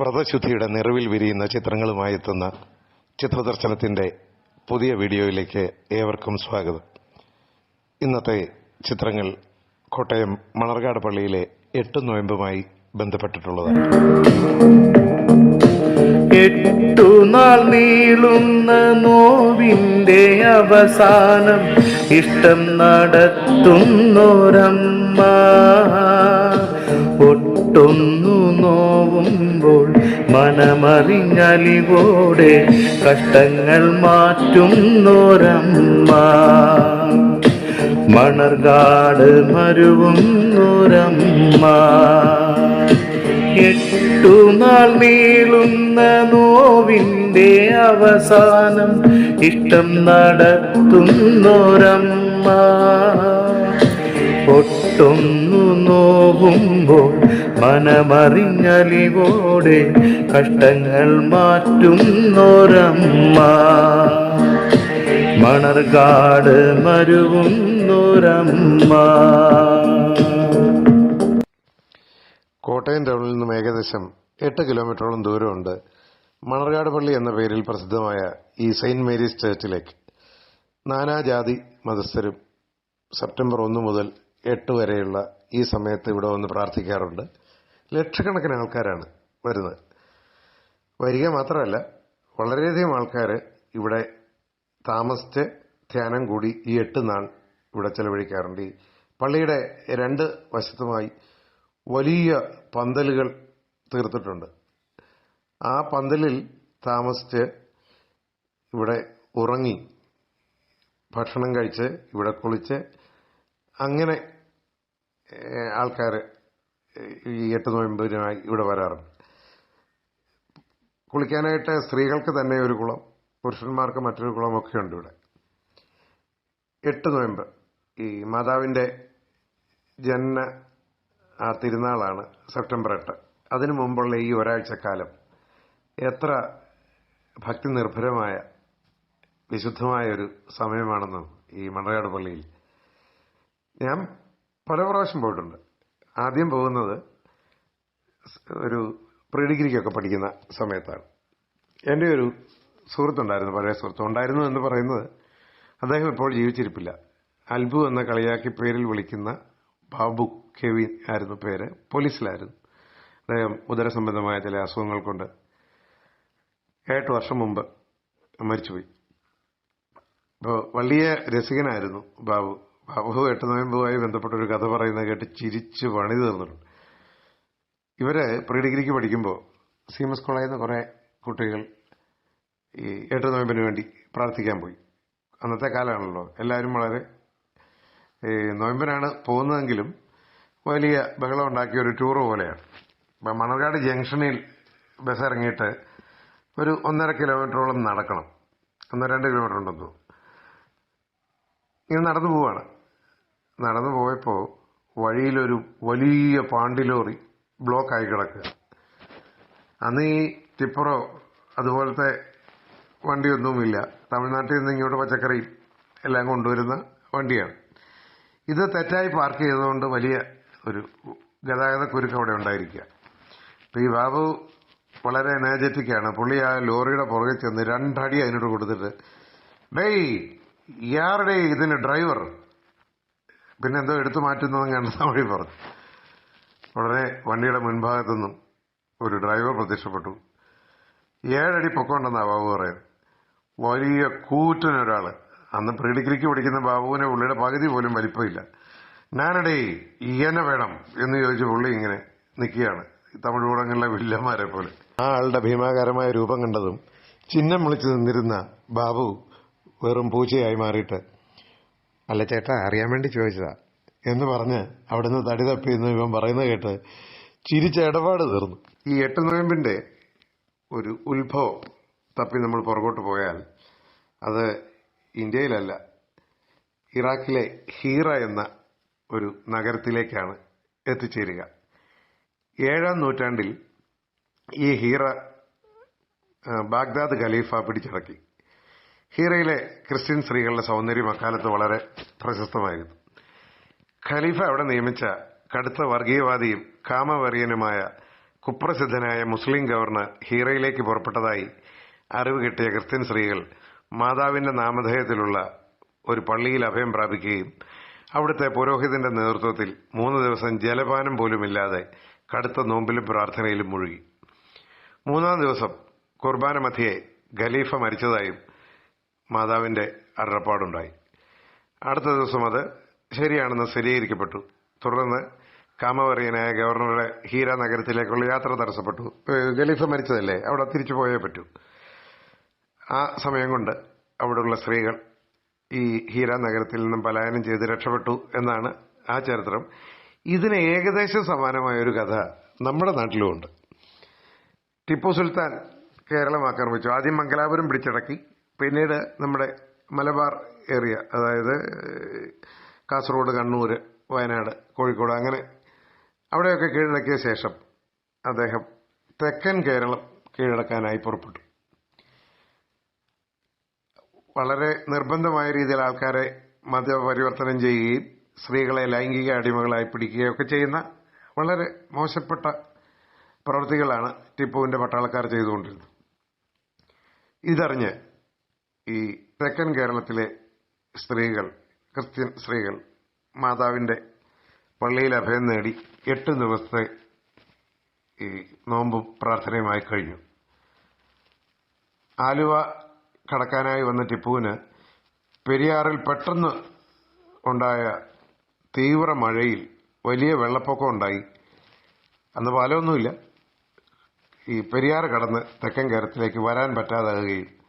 വ്രതശുദ്ധിയുടെ നിറവിൽ വിരിയുന്ന ചിത്രങ്ങളുമായി എത്തുന്ന ചിത്രദർശനത്തിന്റെ പുതിയ വീഡിയോയിലേക്ക് ഏവർക്കും സ്വാഗതം. ഇന്നത്തെ ചിത്രങ്ങൾ കോട്ടയം മണർകാട് പള്ളിയിലെ എട്ട് നോയമ്പുമായി ബന്ധപ്പെട്ടിട്ടുള്ളതാണ്. എട്ടു നാൾ നീളുന്ന നോവിന്റെ അവസാനം ഇഷ്ടം നടത്തുന്നോരമ്മ. ഒട്ടൊന്നു നോവുമ്പോൾ മനമറിഞ്ഞലിവോടെ കഷ്ടങ്ങൾ മാറ്റുന്നോരമ്മ. മണർകാട് മരുവുന്നോരമ്മ. എട്ടു നാൾ നീളുന്ന നോവിന്റെ അവസാനം ഇഷ്ടം നടത്തുന്നോരമ്മ. ഒട്ടൊന്നു നോവുമ്പോൾ മനമറിഞ്ഞലിവോടെ കഷ്ടങ്ങൾ മാറ്റുന്നോരമ്മ. മണർകാട് മരുവുന്നൊരമ്മ. കോട്ടയം ടൗണിൽ നിന്നും ഏകദേശം എട്ട് കിലോമീറ്ററോളം ദൂരമുണ്ട് മണർകാട് പള്ളി എന്ന പേരിൽ പ്രസിദ്ധമായ ഈ സെയിന്റ് മേരീസ് ചർച്ചിലേക്ക് നാനാജാതി മതസ്ഥരും സെപ്റ്റംബർ ഒന്ന് മുതൽ എട്ട് വരെയുള്ള ഈ സമയത്ത് ഇവിടെ വന്ന് പ്രാർത്ഥിക്കാറുണ്ട്. ലക്ഷക്കണക്കിന് ആൾക്കാരാണ് വരുന്നത്. വരിക മാത്രമല്ല വളരെയധികം ആൾക്കാർ ഇവിടെ താമസിച്ച് ധ്യാനം കൂടി ഈ എട്ട് നാൾ ഇവിടെ ചെലവഴിക്കാറുണ്ട്. ഈ പള്ളിയുടെ രണ്ട് വശത്തുമായി വലിയ പന്തലുകൾ തീർത്തിട്ടുണ്ട്. ആ പന്തലിൽ താമസിച്ച് ഇവിടെ ഉറങ്ങി ഭക്ഷണം കഴിച്ച് ഇവിടെ കുളിച്ച് അങ്ങനെ ആൾക്കാർ ഈ എട്ട് നോയമ്പിനായി ഇവിടെ വരാറുണ്ട്. കുളിക്കാനായിട്ട് സ്ത്രീകൾക്ക് തന്നെ ഒരു കുളം പുരുഷന്മാർക്ക് മറ്റൊരു കുളമൊക്കെ ഉണ്ട് ഇവിടെ. എട്ട് നോയമ്പ്. ഈ മാതാവിന്റെ ജനന ആ തിരുനാളാണ് സെപ്റ്റംബർ എട്ട്. അതിനു മുമ്പുള്ള ഈ ഒരാഴ്ചക്കാലം എത്ര ഭക്തി നിർഭരമായ വിശുദ്ധമായ ഒരു സമയമാണെന്നും ഈ മണർകാട് പള്ളിയിൽ ഞാൻ പല പ്രാവശ്യം പോയിട്ടുണ്ട്. ആദ്യം പോകുന്നത് ഒരു പ്രീ ഡിഗ്രിക്കൊക്കെ പഠിക്കുന്ന സമയത്താണ്. എന്റെ ഒരു സുഹൃത്തുണ്ടായിരുന്നു പഴയ സുഹൃത്ത്. ഉണ്ടായിരുന്നു എന്ന് പറയുന്നത് അദ്ദേഹം ഇപ്പോൾ ജീവിച്ചിരിപ്പില്ല. അൽബു എന്ന കളിയാക്കി പേരിൽ വിളിക്കുന്ന ബാബു കെവിൻ ആയിരുന്നു പേര്. പോലീസിലായിരുന്നു. അദ്ദേഹം ഉദരസംബന്ധമായ ചില അസുഖങ്ങൾ കൊണ്ട് എട്ട് വർഷം മുമ്പ് മരിച്ചുപോയി. അപ്പോൾ വലിയ രസികനായിരുന്നു ബാബു. ബാബു എട്ട് നോയമ്പുമായി ബന്ധപ്പെട്ട ഒരു കഥ പറയുന്നത് കേട്ട് ചിരിച്ച് പണി തീർന്നിട്ടുണ്ട്. ഇവർ പ്രീ ഡിഗ്രിക്ക് പഠിക്കുമ്പോൾ സി എം എസ് കോളേജിൽ നിന്ന് കുറേ കുട്ടികൾ ഈ എട്ട് നോയമ്പിന് വേണ്ടി പ്രാർത്ഥിക്കാൻ പോയി. അന്നത്തെ കാലമാണല്ലോ. എല്ലാവരും വളരെ നോയമ്പിനാണ് പോകുന്നതെങ്കിലും വലിയ ബഹളം ഉണ്ടാക്കിയ ഒരു ടൂർ പോലെയാണ്. ഇപ്പം മണർകാട് ജംഗ്ഷനിൽ ബസ് ഇറങ്ങിയിട്ട് ഒരു ഒന്നര കിലോമീറ്ററോളം നടക്കണം. ഒന്നര രണ്ട് കിലോമീറ്റർ ഉണ്ടെന്ന് തോന്നുന്നു. ഇങ്ങനെ നടന്നു പോവാണ്. നടന്നു പോയപ്പോൾ വഴിയിലൊരു വലിയ പാണ്ടിലോറി ബ്ലോക്കായി കിടക്കുക. അന്ന് ഈ ടിപ്പറോ അതുപോലത്തെ വണ്ടിയൊന്നുമില്ല. തമിഴ്നാട്ടിൽ നിന്ന് ഇങ്ങോട്ട് പച്ചക്കറി എല്ലാം കൊണ്ടുവരുന്ന വണ്ടിയാണ്. ഇത് തെറ്റായി പാർക്ക് ചെയ്തതുകൊണ്ട് വലിയ ഒരു ഗതാഗത കുരുക്ക് അവിടെ ഉണ്ടായിരിക്കുക. അപ്പോൾ ഈ ബാബു വളരെ എനർജറ്റിക് ആണ്. പുള്ളി ആ ലോറിയുടെ പുറകെ ചെന്ന് രണ്ടടി അതിനോട് കൊടുത്തിട്ട് ഡേയ് ഇയാരുടെ ഇതിന് ഡ്രൈവർ പിന്നെ എന്തോ എടുത്തു മാറ്റുന്നതെന്ന് കണ്ട തമിഴിൽ പറഞ്ഞു ഉടനെ വണ്ടിയുടെ മുൻഭാഗത്തു നിന്നും ഒരു ഡ്രൈവർ പ്രത്യക്ഷപ്പെട്ടു. ഏഴടി പൊക്കമുണ്ടെന്നാ ബാബു പറയുന്നത്. വലിയ കൂറ്റനൊരാൾ അന്ന് പ്രീ ഡിഗ്രിക്ക് പഠിക്കുന്ന ബാബുവിനെ പുള്ളിയുടെ പകുതി പോലും വലിപ്പമില്ല. ഞാനടേ ഇയനെ വേണം എന്ന് ചോദിച്ച് പുള്ളി ഇങ്ങനെ നിൽക്കുകയാണ്. തമിഴ് കൂടങ്ങളിലെ വില്ലന്മാരെ പോലെ. ആ ആളുടെ ഭീമാകാരമായ രൂപം കണ്ടതും ചിഹ്നം വിളിച്ചു നിന്നിരുന്ന ബാബു വെറും പൂച്ചയായി മാറിയിട്ട് അല്ല ചേട്ടാ അറിയാൻ വേണ്ടി ചോദിച്ചതാ. എന്ന് പറഞ്ഞ് അവിടുന്ന് തടി തപ്പി എന്ന് ഇവൻ പറയുന്നത് കേട്ട് ചിരിച്ച ഇടപാട് തീർന്നു. ഈ എട്ട് നോയമ്പിന്റെ ഒരു ഉത്ഭവം തപ്പി നമ്മൾ പുറകോട്ട് പോയാൽ അത് ഇന്ത്യയിലല്ല ഇറാഖിലെ ഹീറ എന്ന ഒരു നഗരത്തിലേക്കാണ് എത്തിച്ചേരുക. ഏഴാം നൂറ്റാണ്ടിൽ ഈ ഹീറ ബാഗ്ദാദ് ഖലീഫ പിടിച്ചടക്കി. ഹീറയിലെ ക്രിസ്ത്യൻ സ്ത്രീകളുടെ സൗന്ദര്യം അക്കാലത്ത് വളരെ പ്രശസ്തമായിരുന്നു. ഖലീഫ അവിടെ നിയമിച്ച കടുത്ത വർഗീയവാദിയും കാമവറിയനുമായ കുപ്രസിദ്ധനായ മുസ്ലിം ഗവർണർ ഹീറയിലേക്ക് പുറപ്പെട്ടതായി അറിവ് കിട്ടിയ ക്രിസ്ത്യൻ സ്ത്രീകൾ മാതാവിന്റെ നാമധേയത്തിലുള്ള ഒരു പള്ളിയിൽ അഭയം പ്രാപിക്കുകയും അവിടുത്തെ പുരോഹിതന്റെ നേതൃത്വത്തിൽ മൂന്ന് ദിവസം ജലപാനം പോലുമില്ലാതെ കടുത്ത നോമ്പിലും പ്രാർത്ഥനയിലും മുഴുകി. മൂന്നാം ദിവസം കുർബാന മധ്യയെ ഖലീഫ മരിച്ചതായും മാതാവിന്റെ അരുളപ്പാടുണ്ടായി. അടുത്ത ദിവസം അത് ശരിയാണെന്ന് സ്ഥിരീകരിക്കപ്പെട്ടു. തുടർന്ന് കാമവറിയനായ ഗവർണറുടെ ഹീര നഗരത്തിലേക്കുള്ള യാത്ര തടസ്സപ്പെട്ടു. ഏഹ് മരിച്ചതല്ലേ? അവിടെ തിരിച്ചു പോയേ പറ്റൂ. ആ സമയം കൊണ്ട് അവിടെയുള്ള സ്ത്രീകൾ ഈ ഹീര നഗരത്തിൽ നിന്നും പലായനം ചെയ്ത് രക്ഷപ്പെട്ടു എന്നാണ് ആ ചരിത്രം. ഇതിന് ഏകദേശം സമാനമായ ഒരു കഥ നമ്മുടെ നാട്ടിലുമുണ്ട്. ടിപ്പു സുൽത്താൻ കേരളം ആക്രമിച്ചു ആദ്യം മംഗലാപുരം പിടിച്ചടക്കി. പിന്നീട് നമ്മുടെ മലബാർ ഏരിയ അതായത് കാസർഗോഡ് കണ്ണൂർ വയനാട് കോഴിക്കോട് അങ്ങനെ അവിടെയൊക്കെ കീഴടക്കിയ ശേഷം അദ്ദേഹം തെക്കൻ കേരളം കീഴടക്കാനായി പുറപ്പെട്ടു. വളരെ നിർബന്ധമായ രീതിയിൽ ആൾക്കാരെ മതപരിവർത്തനം ചെയ്യുകയും സ്ത്രീകളെ ലൈംഗിക അടിമകളായി പിടിക്കുകയൊക്കെ ചെയ്യുന്ന വളരെ മോശപ്പെട്ട പ്രവൃത്തികളാണ് ടിപ്പുവിന്റെ പട്ടാളക്കാർ ചെയ്തുകൊണ്ടിരുന്നത്. ഇതറിഞ്ഞ് ഈ തെക്കൻ കേരളത്തിലെ സ്ത്രീകൾ ക്രിസ്ത്യൻ സ്ത്രീകൾ മാതാവിന്റെ പള്ളിയിൽ അഭയം നേടി എട്ട് ദിവസത്തെ ഈ നോമ്പും പ്രാർത്ഥനയുമായി കഴിഞ്ഞു. ആലുവ കടക്കാനായി വന്ന ടിപ്പുവിന് പെരിയാറിൽ പെട്ടെന്ന് ഉണ്ടായ തീവ്ര മഴയിൽ വലിയ വെള്ളപ്പൊക്കം ഉണ്ടായി. അന്ന് പാലമൊന്നുമില്ല ഈ പെരിയാർ കടന്ന് തെക്കൻ കേരളത്തിലേക്ക് വരാൻ പറ്റാതാകുകയും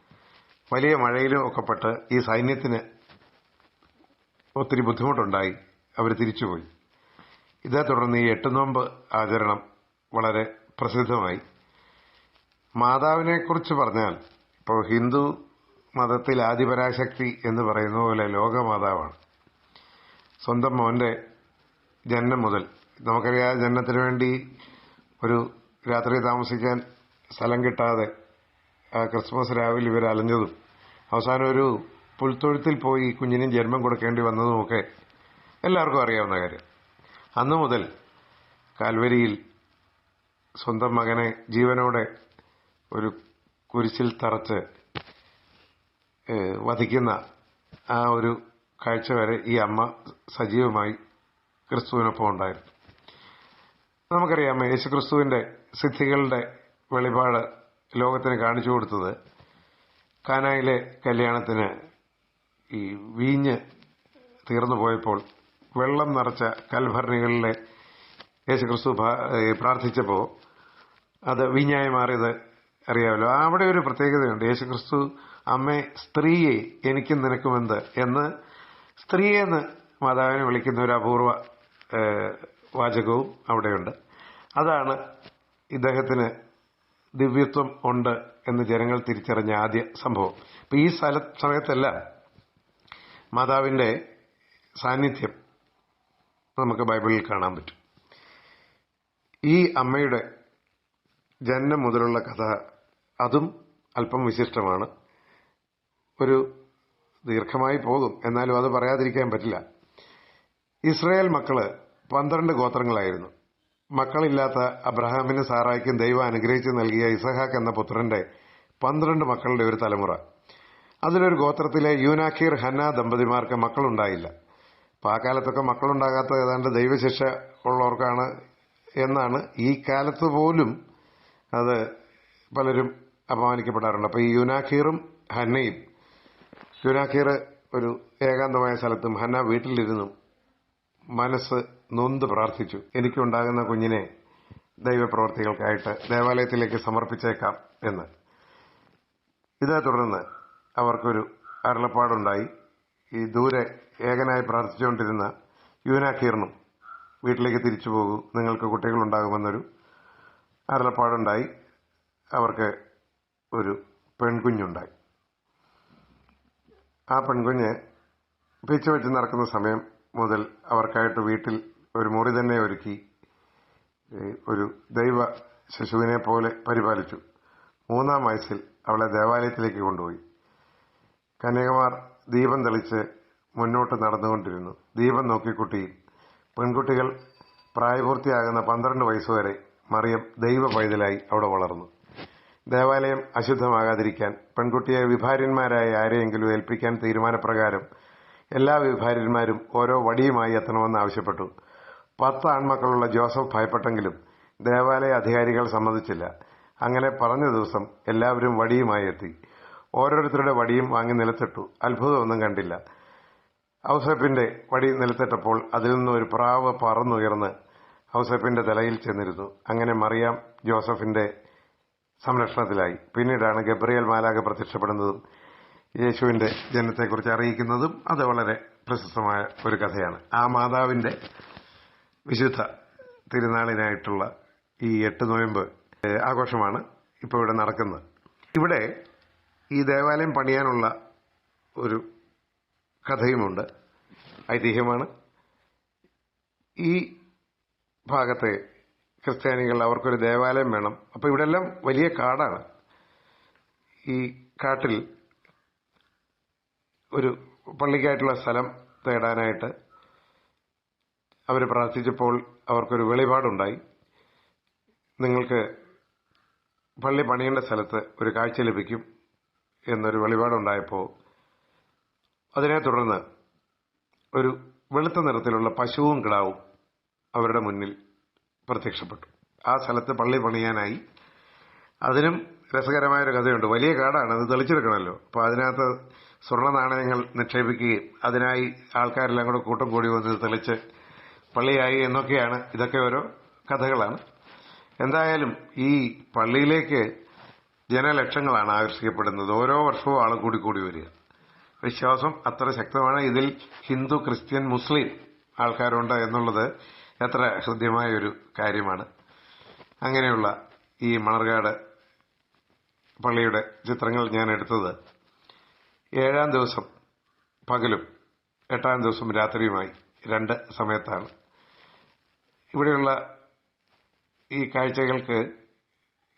വലിയ മഴയിലും ഒക്കെ പെട്ട് ഈ സൈന്യത്തിന് ഒത്തിരി ബുദ്ധിമുട്ടുണ്ടായി. അവർ തിരിച്ചുപോയി. ഇതേ തുടർന്ന് ഈ എട്ടുനോമ്പ് ആചരണം വളരെ പ്രസിദ്ധമായി. മാതാവിനെക്കുറിച്ച് പറഞ്ഞാൽ ഇപ്പോൾ ഹിന്ദു മതത്തിൽ ആദിപരാശക്തി എന്ന് പറയുന്ന പോലെ ലോകമാതാവാണ്. സ്വന്തം മോന്റെ ജനനം മുതൽ നമുക്കറിയാം ജനനത്തിന് വേണ്ടി ഒരു രാത്രി താമസിക്കാൻ സ്ഥലം കിട്ടാതെ ക്രിസ്മസ് രാവിലെ ഇവർ അലഞ്ഞതും. അവസാനം ഒരു പുൽത്തൊഴുത്തിൽ പോയി കുഞ്ഞിനും ജന്മം കൊടുക്കേണ്ടി വന്നതുമൊക്കെ എല്ലാവർക്കും അറിയാവുന്ന കാര്യം. അന്നു മുതൽ കാൽവരിയിൽ സ്വന്തം മകനെ ജീവനോടെ ഒരു കുരിശിൽ തറച്ച് വധിക്കുന്ന ആ ഒരു കാഴ്ച വരെ ഈ അമ്മ സജീവമായി ക്രിസ്തുവിനൊപ്പം ഉണ്ടായിരുന്നു. നമുക്കറിയാം യേശു ക്രിസ്തുവിന്റെ സിദ്ധികളുടെ വെളിപാട് ലോകത്തിന് കാണിച്ചു കൊടുത്തത് കാനായിലെ കല്യാണത്തിന് ഈ വീഞ്ഞ് തീർന്നു പോയപ്പോൾ വെള്ളം നിറച്ച കൽഭരണികളിലെ യേശുക്രിസ്തു ക്രിസ്തു പ്രാർത്ഥിച്ചപ്പോൾ അത് വീഞ്ഞായി മാറിയത് അറിയാമല്ലോ. അവിടെ ഒരു പ്രത്യേകതയുണ്ട്. യേശുക്രിസ്തു അമ്മേ സ്ത്രീയെ എനിക്കും നിനക്കുമെന്ത്? എന്ന് സ്ത്രീയെ എന്ന് മാതാവിനെ വിളിക്കുന്ന ഒരു അപൂർവ വാചകവും അവിടെയുണ്ട്. അതാണ് ഇദ്ദേഹത്തിന് ദിവ്യത്വം ഉണ്ട് എന്ന് ജനങ്ങൾ തിരിച്ചറിഞ്ഞ ആദ്യ സംഭവം. അപ്പൊ ഈ സ്ഥല സമയത്തെല്ലാം മാതാവിന്റെ സാന്നിധ്യം നമുക്ക് ബൈബിളിൽ കാണാൻ പറ്റും. ഈ അമ്മയുടെ ജനനം മുതലുള്ള കഥ അതും അല്പം വിശിഷ്ടമാണ്. ഒരു ദീർഘമായി പോകും. എന്നാലും അത് പറയാതിരിക്കാൻ പറ്റില്ല. ഇസ്രായേൽ മക്കൾ പന്ത്രണ്ട് ഗോത്രങ്ങളായിരുന്നു. മക്കളില്ലാത്ത അബ്രഹാമിന് സാറായ്ക്കും ദൈവം അനുഗ്രഹിച്ച് നൽകിയ ഇസഹാക്ക് എന്ന പുത്രന്റെ പന്ത്രണ്ട് മക്കളുടെ ഒരു തലമുറ. അതിലൊരു ഗോത്രത്തിലെ യൂനാഖീർ ഹന്ന ദമ്പതിമാർക്ക് മക്കളുണ്ടായില്ല. അപ്പൊ ആ കാലത്തൊക്കെ മക്കളുണ്ടാകാത്ത ഏതാണ്ട് ദൈവശിക്ഷ ഉള്ളവർക്കാണ് എന്നാണ് ഈ കാലത്ത് പോലും അത് പലരും അപമാനിക്കപ്പെടാറുണ്ട്. അപ്പോൾ ഈ യുനാഖീറും ഹന്നയും യുനാഖീർ ഒരു ഏകാന്തമായ സ്ഥലത്തും ഹന്ന വീട്ടിലിരുന്നും മനസ്സ് നൊന്ത് പ്രാർത്ഥിച്ചു. എനിക്കുണ്ടാകുന്ന കുഞ്ഞിനെ ദൈവപ്രവർത്തികൾക്കായിട്ട് ദേവാലയത്തിലേക്ക് സമർപ്പിച്ചേക്കാം എന്ന്. ഇതേ തുടർന്ന് അവർക്കൊരു അരുളപ്പാടുണ്ടായി. ഈ ദൂരെ ഏകനായി പ്രാർത്ഥിച്ചുകൊണ്ടിരുന്ന യുവനാഖീർണും വീട്ടിലേക്ക് തിരിച്ചു പോകൂ. നിങ്ങൾക്ക് കുട്ടികളുണ്ടാകുമെന്നൊരു അരുളപ്പാടുണ്ടായി. അവർക്ക് ഒരു പെൺകുഞ്ഞുണ്ടായി. ആ പെൺകുഞ്ഞ് പിച്ചു വെച്ച് നടക്കുന്ന സമയം മുതൽ അവർക്കായിട്ട് വീട്ടിൽ ഒരു മുറി തന്നെ ഒരുക്കി ഒരു ദൈവ ശിശുവിനെ പോലെ പരിപാലിച്ചു. മൂന്നാം വയസ്സിൽ അവളെ ദേവാലയത്തിലേക്ക് കൊണ്ടുപോയി. കന്യകമാർ ദീപം തെളിച്ച് മുന്നോട്ട് നടന്നുകൊണ്ടിരുന്നു. ദീപം നോക്കി കുട്ടിയും പെൺകുട്ടികൾ പ്രായപൂർത്തിയാകുന്ന പന്ത്രണ്ട് വയസ്സുവരെ മറിയം ദൈവ പൈതലായി അവിടെ വളർന്നു. ദേവാലയം അശുദ്ധമാകാതിരിക്കാൻ പെൺകുട്ടിയെ വിഭാര്യന്മാരായ ആരെയെങ്കിലും ഏൽപ്പിക്കാൻ തീരുമാനപ്രകാരം എല്ലാ വിഭാര്യന്മാരും ഓരോ വടിയുമായി എത്തണമെന്ന് ആവശ്യപ്പെട്ടു. പത്ത് ആൺമക്കളുള്ള ജോസഫ് ഭയപ്പെട്ടെങ്കിലും ദേവാലയ അധികാരികൾ സമ്മതിച്ചില്ല. അങ്ങനെ പറഞ്ഞ ദിവസം എല്ലാവരും വടിയുമായി എത്തി. ഓരോരുത്തരുടെ വടിയും വാങ്ങി നിലത്തിട്ടു. അത്ഭുതമൊന്നും കണ്ടില്ല. ഔസഫിന്റെ വടി നിലത്തിട്ടപ്പോൾ അതിൽ നിന്ന് ഒരു പ്രാവ് പറന്നുയർന്ന് ഔസഫിന്റെ തലയിൽ ചെന്നിരുന്നു. അങ്ങനെ മറിയാം ജോസഫിന്റെ സംരക്ഷണത്തിലായി. പിന്നീടാണ് ഗബ്രിയൽ മാലാക പ്രത്യക്ഷപ്പെടുന്നതും യേശുവിന്റെ ജനത്തെക്കുറിച്ച് അറിയിക്കുന്നതും അത് വളരെ പ്രശസ്തമായ ഒരു കഥയാണ്. ആ മാതാവിന്റെ വിശുദ്ധ തിരുനാളിനായിട്ടുള്ള ഈ എട്ട് നോയമ്പ് ആഘോഷമാണ് ഇപ്പോൾ ഇവിടെ നടക്കുന്നത്. ഇവിടെ ഈ ദേവാലയം പണിയാനുള്ള ഒരു കഥയുമുണ്ട്. ഐതിഹ്യമാണ്. ഈ ഭാഗത്തെ ക്രിസ്ത്യാനികൾ അവർക്കൊരു ദേവാലയം വേണം. അപ്പോൾ ഇവിടെ എല്ലാം വലിയ കാടാണ്. ഈ കാട്ടിൽ ഒരു പള്ളിക്കായിട്ടുള്ള സ്ഥലം തേടാനായിട്ട് അവർ പ്രാർത്ഥിച്ചപ്പോൾ അവർക്കൊരു വെളിപാടുണ്ടായി. നിങ്ങൾക്ക് പള്ളി പണിയേണ്ട സ്ഥലത്ത് ഒരു കാഴ്ച ലഭിക്കും എന്നൊരു വെളിപാടുണ്ടായപ്പോൾ അതിനെ തുടർന്ന് ഒരു വെളുത്ത നിറത്തിലുള്ള പശുവും കിടാവും അവരുടെ മുന്നിൽ പ്രത്യക്ഷപ്പെട്ടു. ആ സ്ഥലത്ത് പള്ളി പണിയാനായി. അതിനും രസകരമായൊരു കഥയുണ്ട്. വലിയ കാടാണ് അത് തെളിച്ചെടുക്കണമല്ലോ. അപ്പോൾ അതിനകത്ത് സ്വർണ നാണയങ്ങൾ നിക്ഷേപിക്കുകയും അതിനായി ആൾക്കാരെല്ലാം കൂടെ കൂട്ടം കൂടി വന്ന് തെളിച്ച് പള്ളിയായി എന്നൊക്കെയാണ് ഇതൊക്കെ ഓരോ കഥകളാണ്. എന്തായാലും ഈ പള്ളിയിലേക്ക് ജനലക്ഷങ്ങളാണ് ആകർഷിക്കപ്പെടുന്നത്. ഓരോ വർഷവും ആൾ കൂടി കൂടി വരിക. വിശ്വാസം അത്ര ശക്തമാണ്. ഇതിൽ ഹിന്ദു ക്രിസ്ത്യൻ മുസ്ലിം ആൾക്കാരുണ്ട് എന്നുള്ളത് എത്ര ഹൃദ്യമായ ഒരു കാര്യമാണ്. അങ്ങനെയുള്ള ഈ മണർകാട് പള്ളിയുടെ ചിത്രങ്ങൾ ഞാൻ എടുത്തത് ഏഴാം ദിവസം പകലും എട്ടാം ദിവസം രാത്രിയുമായി രണ്ട് സമയത്താണ്. ഇവിടെയുള്ള ഈ കാഴ്ചകൾക്ക്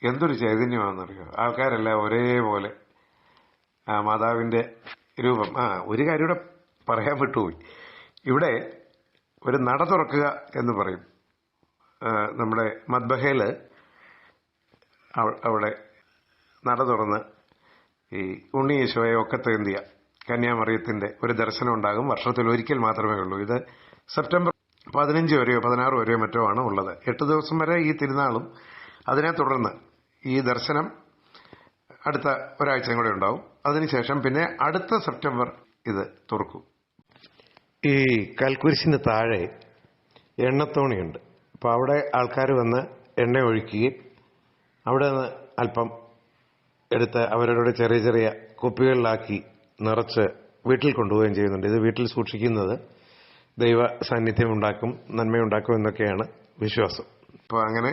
എന്തൊരു ചൈതന്യമാണെന്നറിയോ? ആൾക്കാരെല്ലാം ഒരേപോലെ ആ മാതാവിന്റെ രൂപം. ആ ഒരു കാര്യം ഇവിടെ പറയാൻ വിട്ടുപോയി. ഇവിടെ ഒരു നട തുറക്കുക എന്ന് പറയും. നമ്മുടെ മദ്ബഹയിൽ അവിടെ നട തുറന്ന് ഈ ഉണ്ണി ഒക്കെ ഒക്കത്തേന്തിയ കന്യാമറിയത്തിന്റെ ഒരു ദർശനം ഉണ്ടാകും. വർഷത്തിൽ ഒരിക്കൽ മാത്രമേ ഉള്ളൂ. ഇത് സെപ്റ്റംബർ പതിനഞ്ച് വരെയോ പതിനാറ് വരെയോ മറ്റോ ആണ് ഉള്ളത്. എട്ട് ദിവസം വരെ ഈ തിരുനാളും അതിനെ തുടർന്ന് ഈ ദർശനം അടുത്ത ഒരാഴ്ചയും കൂടെ ഉണ്ടാവും. അതിനുശേഷം പിന്നെ അടുത്ത സെപ്റ്റംബർ ഇത് തുറക്കും. ഈ കൽക്കുരിശിന് താഴെ എണ്ണത്തോണിയുണ്ട്. അപ്പോൾ അവിടെ ആൾക്കാർ വന്ന് എണ്ണ ഒഴിക്കുകയും അവിടെ നിന്ന് അല്പം എടുത്ത് അവരവരുടെ ചെറിയ ചെറിയ കുപ്പികളിലാക്കി നിറച്ച് വീട്ടിൽ കൊണ്ടുപോവുകയും ചെയ്യുന്നുണ്ട്. ഇത് വീട്ടിൽ സൂക്ഷിക്കുന്നത് ദൈവ സാന്നിധ്യം ഉണ്ടാക്കും നന്മയുണ്ടാക്കും എന്നൊക്കെയാണ് വിശ്വാസം. അപ്പോൾ അങ്ങനെ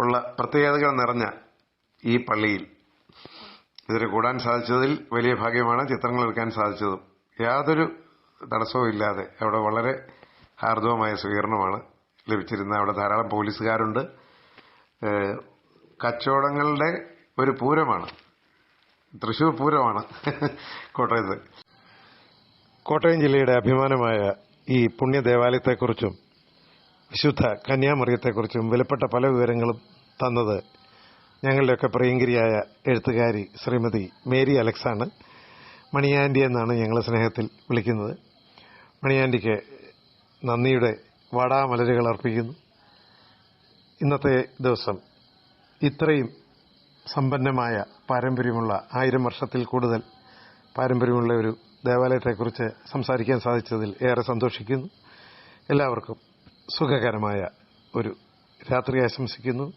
ഉള്ള പ്രത്യേകതകൾ നിറഞ്ഞ ഈ പള്ളിയിൽ ഇതിന് കൂടാൻ സാധിച്ചതിൽ വലിയ ഭാഗ്യമാണ് ചിത്രങ്ങൾ എടുക്കാൻ സാധിച്ചതും. യാതൊരു തടസ്സവും ഇല്ലാതെ അവിടെ വളരെ ഹാർദവമായ സ്വീകരണമാണ് ലഭിച്ചിരുന്നത്. അവിടെ ധാരാളം പോലീസുകാരുണ്ട്. കച്ചവടങ്ങളുടെ ഒരു പൂരമാണ്. തൃശൂർ പൂരമാണ് കോട്ടയത്ത്. കോട്ടയം ജില്ലയുടെ അഭിമാനമായ ഈ പുണ്യ ദേവാലയത്തെക്കുറിച്ചും വിശുദ്ധ കന്യാമറിയത്തെക്കുറിച്ചും വിലപ്പെട്ട പല വിവരങ്ങളും തന്നത് ഞങ്ങളുടെയൊക്കെ പ്രിയങ്കരിയായ എഴുത്തുകാരി ശ്രീമതി മേരി അലക്സാണ്. മണിയാൻഡി എന്നാണ് ഞങ്ങൾ സ്നേഹത്തിൽ വിളിക്കുന്നത്. മണിയാൻഡിക്ക് നന്ദിയുടെ വാടാമലരുകൾ അർപ്പിക്കുന്നു. ഇന്നത്തെ ദിവസം ഇത്രയും സമ്പന്നമായ പാരമ്പര്യമുള്ള ആയിരം വർഷത്തിൽ കൂടുതൽ പാരമ്പര്യമുള്ള ഒരു ദേവാലയത്തെക്കുറിച്ച് സംസാരിക്കാൻ സാധിച്ചതിൽ ഏറെ സന്തോഷിക്കുന്നു. എല്ലാവർക്കും സുഖകരമായ ഒരു രാത്രി ആശംസിക്കുന്നു.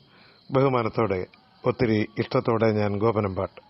ബഹുമാനത്തോടെ ഒത്തിരി ഇഷ്ടത്തോടെ ഞാൻ ഗോപനം പാട്ട്